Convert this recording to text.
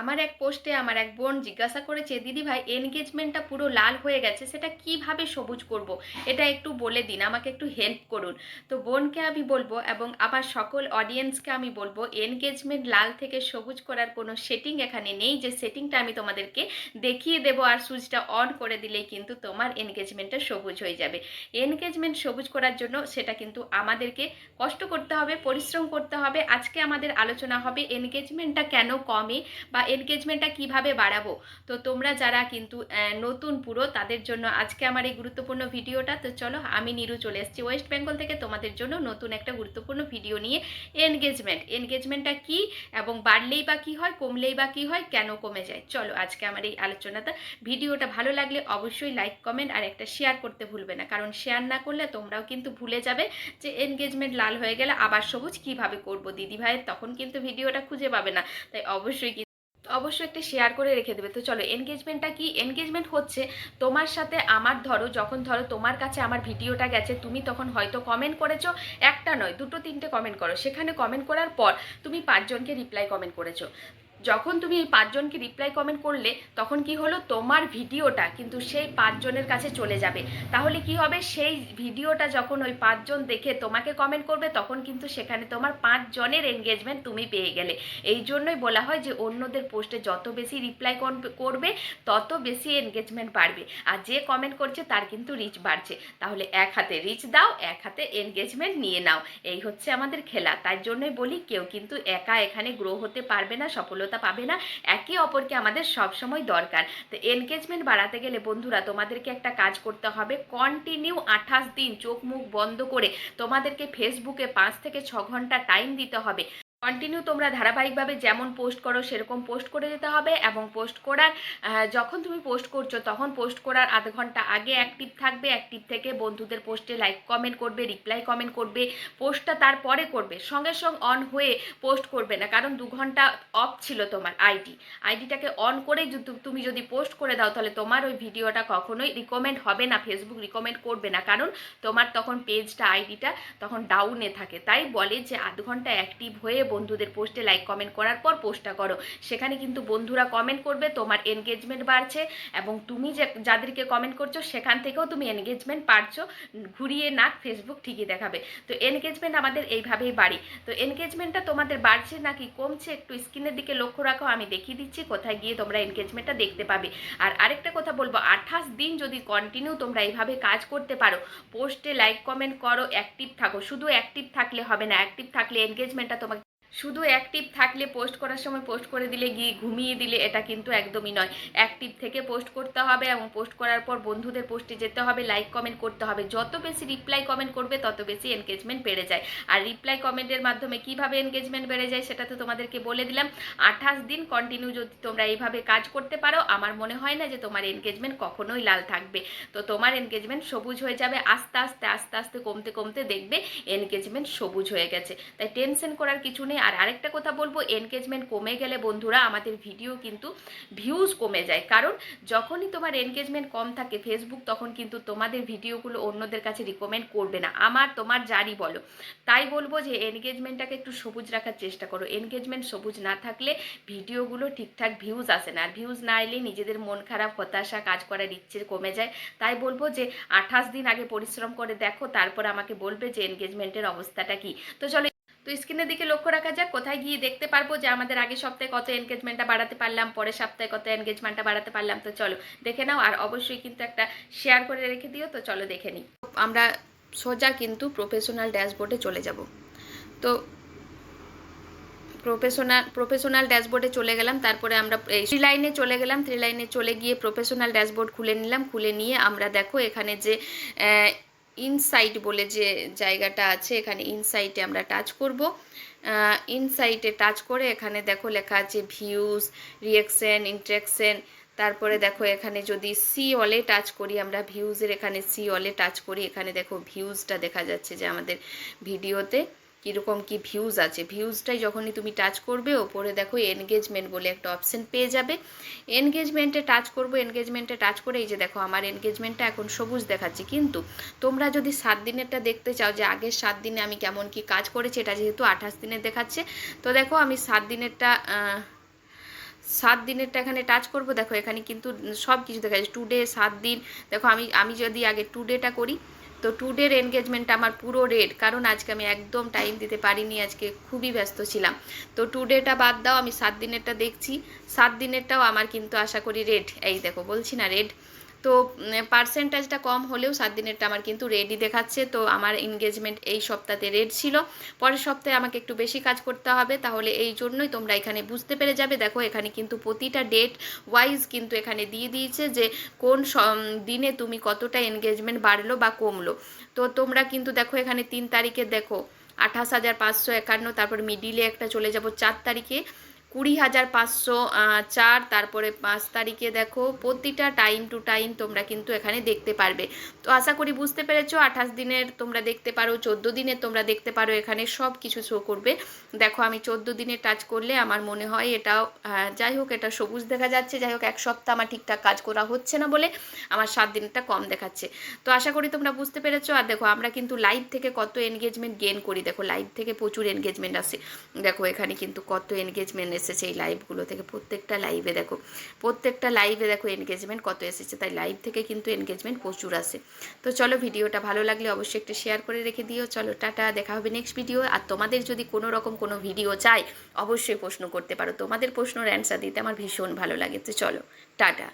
আমার এক পোস্টে আমার এক বোন জিজ্ঞাসা করেছে, দিদি ভাই এনগেজমেন্টটা পুরো লাল হয়ে গেছে, সেটা কীভাবে সবুজ করব। এটা একটু বলে দিন, আমাকে একটু হেল্প করুন। তো বোনকে আমি বলব এবং আবার সকল অডিয়েন্সকে আমি বলব এনগেজমেন্ট লাল থেকে সবুজ করার কোনো সেটিং এখানে নেই, যে সেটিংটা আমি তোমাদেরকে দেখিয়ে দেবো আর সুইচটা অন করে দিলেই কিন্তু তোমার এনগেজমেন্টটা সবুজ হয়ে যাবে। এনগেজমেন্ট সবুজ করার জন্য সেটা কিন্তু আমাদেরকে কষ্ট করতে হবে, পরিশ্রম করতে হবে। আজকে আমাদের আলোচনা হবে এনগেজমেন্টটা কেন কমে বা এনগেজমেন্টটা কীভাবে বাড়াবো? তো তোমরা যারা কিন্তু নতুন পুরো, তাদের জন্য আজকে আমার এই গুরুত্বপূর্ণ ভিডিওটা। তো চলো, আমি নিরু চলে এসেছি ওয়েস্ট বেঙ্গল থেকে। তোমাদের জন্য নতুন একটা গুরুত্বপূর্ণ ভিডিও নিয়ে এনগেজমেন্ট এনগেজমেন্টটা কি এবং বাড়লেই বা কি হয়, কমলেই বা কি হয়, কেন কমে যায়? চলো, আজকে আমার এই আলোচনাটা। ভিডিওটা ভালো লাগলে অবশ্যই লাইক কমেন্ট আর একটা শেয়ার করতে ভুলবে না। কারণ শেয়ার না করলে তোমরাও কিন্তু ভুলে যাবে যে এনগেজমেন্ট লাল হয়ে গেলে আবার সবুজ কীভাবে করব? দিদি ভাইয়ের তখন কিন্তু ভিডিওটা খুঁজে পাবে না। তাই অবশ্যই অবশ্যই একটা শেয়ার করে রেখে দেবে। তো চলো এনগেজমেন্টটা কি? এনগেজমেন্ট হচ্ছে তোমার সাথে আমার ধরো, যখন ধরো তোমার কাছে আমার ভিডিওটা গেছে, তুমি তখন হয়তো কমেন্ট করেছ, একটা নয়, দুটো তিনটে কমেন্ট করো। সেখানে কমেন্ট করার পর তুমি পাঁচজনকে রিপ্লাই কমেন্ট করেছ। যখন তুমি এই পাঁচজনকে রিপ্লাই কমেন্ট করলে, তখন কি হলো? তোমার ভিডিওটা কিন্তু সেই পাঁচজনের কাছে চলে যাবে। তাহলে কি হবে? সেই ভিডিওটা যখন ওই পাঁচজন দেখে তোমাকে কমেন্ট করবে, তখন কিন্তু সেখানে তোমার পাঁচজনের এনগেজমেন্ট তুমি পেয়ে গেলে। এই জন্যই বলা হয় যে, অন্যদের পোস্টে যত বেশি রিপ্লাই করবে, তত বেশি এনগেজমেন্ট বাড়বে। আর যে কমেন্ট করছে, তার কিন্তু রিচ বাড়ছে। তাহলে এক হাতে রিচ দাও, এক হাতে এনগেজমেন্ট নিয়ে নাও। এই হচ্ছে আমাদের খেলা। তার জন্যই বলি, কেউ কিন্তু একা এখানে গ্রো হতে পারবে না, সফলতা পাবে না, একে অপরকে আমাদের সবসময় দরকার। তো এনগেজমেন্ট বাড়াতে গেলে বন্ধুরা, তোমাদেরকে একটা কাজ করতে হবে কন্টিনিউ আঠাশ দিন চোখ মুখ বন্ধ করে তোমাদেরকে ফেসবুকে পাঁচ থেকে ছ ঘণ্টা টাইম দিতে হবে। কন্টিনিউ তোমরা ধারাবাহিকভাবে যেমন পোস্ট করো, সেরকম পোস্ট করে যেতে হবে এবং পোস্ট করার যখন তুমি পোস্ট করছ, তখন পোস্ট করার আধ ঘণ্টা আগে অ্যাক্টিভ থাকবে অ্যাক্টিভ থেকে বন্ধুদের পোস্টে লাইক কমেন্ট করবে রিপ্লাই কমেন্ট করবে পোস্টটা তারপরে করবে, সঙ্গে সঙ্গে অন হয়ে পোস্ট করবে না, কারণ দু ঘণ্টা অফ ছিল তোমার আইডি আইডিটাকে অন করে তুমি যদি পোস্ট করে দাও, তাহলে তোমার ওই ভিডিওটা কখনোই রিকমেন্ড হবে না ফেসবুক রিকমেন্ড করবে না, কারণ তোমার তখন পেজটা আইডিটা তখন ডাউনে থাকে। তাই বলে যে আধ ঘণ্টা অ্যাক্টিভ হয়ে বন্ধুদের পোস্টে লাইক কমেন্ট করার পর পোস্টটা করো। সেখানে কিন্তু বন্ধুরা কমেন্ট করবে, তোমার এনগেজমেন্ট বাড়ছে এবং তুমি যে, যাদেরকে কমেন্ট করছ, সেখান থেকেও তুমি এনগেজমেন্ট পারছ, ঘুরিয়ে নাক ফেসবুক ঠিকই দেখাবে। তো এনগেজমেন্ট আমাদের এইভাবেই বাড়ি। তো এনগেজমেন্টটা তোমাদের বাড়ছে নাকি কমছে, একটু স্ক্রিনের দিকে লক্ষ্য রাখো, আমি দেখিয়ে দিচ্ছি, কোথায় গিয়ে তোমরা এনগেজমেন্টটা দেখতে পাবে। আর আরেকটা কথা বলব, আঠাশ দিন যদি কন্টিনিউ তোমরা এইভাবে কাজ করতে পারো পোস্টে লাইক কমেন্ট করো অ্যাক্টিভ থাকো। শুধু অ্যাক্টিভ থাকলে হবে না অ্যাক্টিভ থাকলে এনগেজমেন্টটা তোমাকে শুধু অ্যাক্টিভ থাকলে পোস্ট করার সময় পোস্ট করে দিলে, গিয়ে ঘুমিয়ে দিলে এটা কিন্তু একদমই নয়। অ্যাক্টিভ থেকে পোস্ট করতে হবে এবং পোস্ট করার পর বন্ধুদের পোস্টে যেতে হবে লাইক কমেন্ট করতে হবে। যত বেশি রিপ্লাই কমেন্ট করবে, তত বেশি এনগেজমেন্ট বেড়ে যায়। আর রিপ্লাই কমেন্টের মাধ্যমে কীভাবে এনগেজমেন্ট বেড়ে যায় সেটা তো তোমাদেরকে বলে দিলাম। আঠাশ দিন কন্টিনিউ যদি তোমরা এইভাবে কাজ করতে পারো, আমার মনে হয় না যে তোমার এনগেজমেন্ট কখনোই লাল থাকবে। তো তোমার এনগেজমেন্ট সবুজ হয়ে যাবে, আস্তে আস্তে আস্তে আস্তে, কমতে কমতে দেখবে এনগেজমেন্ট সবুজ হয়ে গেছে। তাই টেনশন করার কিছু নেই। আর আরেকটা কথা বলব এনগেজমেন্ট কমে গেলে বন্ধুরা আমাদের ভিডিও কিন্তু ভিউজ কমে যায়। কারণ যখনই তোমার এনগেজমেন্ট কম থাকে ফেসবুক তখন কিন্তু তোমাদের ভিডিওগুলো অন্যদের কাছে রিকমেন্ড করবে না। আমার, তোমার যারই বলো। তাই বলব যে এনগেজমেন্টটাকে একটু সবুজ রাখার চেষ্টা করো। এনগেজমেন্ট সবুজ না থাকলে ভিডিওগুলো ঠিকঠাক ভিউজ আসে না। আর ভিউজ না এলে নিজেদের মন খারাপ, হতাশা, কাজ করার ইচ্ছে কমে যায়। তাই বলব যে আঠাশ দিন আগে পরিশ্রম করে দেখো, তারপর আমাকে বলবে যে এনগেজমেন্টের অবস্থাটা কি। তো চলো তো স্ক্রিনের দিকে লক্ষ্য রাখা যাক, কোথায় গিয়ে দেখতে পারব যে আমাদের আগের সপ্তাহে কত এনগেজমেন্টটা বাড়াতে পারলাম, পরের সপ্তাহে কত এনগেজমেন্টটা বাড়াতে পারলাম। তো চলো, দেখে নাও আর অবশ্যই কিন্তু একটা শেয়ার করে রেখে দিও। তো চলো দেখে নিই। আমরা সোজা কিন্তু প্রফেশনাল ড্যাশবোর্ডে চলে যাব। তো প্রফেশনাল প্রফেশনাল ড্যাশবোর্ডে চলে গেলাম, তারপরে আমরা এই থ্রি লাইনে চলে গেলাম। থ্রি লাইনে চলে গিয়ে প্রফেশনাল ড্যাশবোর্ড খুলে নিলাম। খুলে নিয়ে আমরা দেখো এখানে যে ইনসাইট বলে যে জায়গাটা আছে, এখানে ইনসাইটে আমরা টাচ করব। ইনসাইটে টাচ করে এখানে দেখো লেখা আছে ভিউজ রিয়েকশন ইন্টারেকশন তারপরে দেখো এখানে যদি সি অলে টাচ করি, আমরা ভিউজের এখানে সি অলে টাচ করি। এখানে দেখো ভিউজটা দেখা যাচ্ছে যে আমাদের ভিডিওতে কীরকম কি ভিউজ আছে? ভিউজটাই যখনই তুমি টাচ করবে, ওপরে দেখো এনগেজমেন্ট বলে একটা অপশন পেয়ে যাবে। এনগেজমেন্টে টাচ করব এনগেজমেন্টে টাচ করে এই যে দেখো আমার এনগেজমেন্টটা এখন সবুজ দেখাচ্ছে। কিন্তু তোমরা যদি সাত দিনেরটা দেখতে চাও যে আগের সাত দিনে আমি কেমন কি কাজ করেছি, এটা যেহেতু আঠাশ দিনের দেখাচ্ছে, তো দেখো আমি সাত দিনেরটা সাত দিনেরটা এখানে টাচ করব। দেখো এখানে কিন্তু সব কিছু দেখা যাচ্ছে টুডে সাত দিন। দেখো আমি আমি যদি আগে টুডেটা করি তো টুডের এনগেজমেন্ট আমার পুরো রেড কারণ আজকে আমি একদম টাইম দিতে পারিনি, আজকে খুবই ব্যস্ত ছিলাম। তো টুডেটা বাদ দাও, আমি সাত দিনেরটা দেখছি, সাত দিনেরটাও আমার কিন্তু আশা করি রেড এই দেখো বলছি না রেড তো পার্সেন্টেজটা কম হলেও সাত দিনেরটা আমার কিন্তু রেডি দেখাচ্ছে। তো আমার এনগেজমেন্ট এই সপ্তাহে রেড ছিল। পরের সপ্তাহে আমাকে একটু বেশি কাজ করতে হবে, তাহলে এই জন্যই তোমরা এখানে বুঝতে পেরে যাবে। দেখো, এখানে কিন্তু প্রতিটা ডেট ওয়াইজ কিন্তু এখানে দিয়ে দিয়েছে যে কোন দিনে তুমি কতটা এনগেজমেন্ট বাড়লো বা কমলো। তো তোমরা কিন্তু দেখো, এখানে তিন তারিখে দেখো, আঠাশ হাজার পাঁচশো একান্ন, তারপর মিডিলে একটা চলে যাব চার তারিখে। কুড়ি হাজার পাঁচশো চার, তারপরে পাঁচ তারিখে দেখো প্রতিটা টাইম টু টাইম তোমরা কিন্তু এখানে দেখতে পারবে। তো আশা করি বুঝতে পেরেছ, আঠাশ দিনের তোমরা দেখতে পারো, চোদ্দ দিনের তোমরা দেখতে পারো, এখানে সব কিছু শো করবে। দেখো আমি চোদ্দ দিনে টাচ করলে আমার মনে হয় এটাও যাই হোক এটা সবুজ দেখা যাচ্ছে, যাই হোক এক সপ্তাহ আমার ঠিকঠাক কাজ করা হচ্ছে না বলে আমার সাত দিনটা কম দেখাচ্ছে। তো আশা করি তোমরা বুঝতে পেরেছ, আর দেখো আমরা কিন্তু লাইভ থেকে কত এনগেজমেন্ট গেন করি। দেখো লাইভ থেকে প্রচুর এনগেজমেন্ট আসে। দেখো এখানে কিন্তু কত এনগেজমেন্ট এসেছে এই লাইভগুলো থেকে। প্রত্যেকটা লাইভে দেখো, প্রত্যেকটা লাইভে দেখো এনগেজমেন্ট কত এসেছে। তাই লাইভ থেকে কিন্তু এনগেজমেন্ট প্রচুর আসে তো চলো ভিডিওটা ভালো লাগলে অবশ্যই একটু শেয়ার করে রেখে দিও। চলো টাটা, দেখা হবে নেক্সট ভিডিও আর তোমাদের যদি কোনো রকম কোনো ভিডিও চাই, অবশ্যই প্রশ্ন করতে পারো। তোমাদের প্রশ্নের অ্যান্সার দিতে আমার ভীষণ ভালো লাগে। তো চলো, টাটা।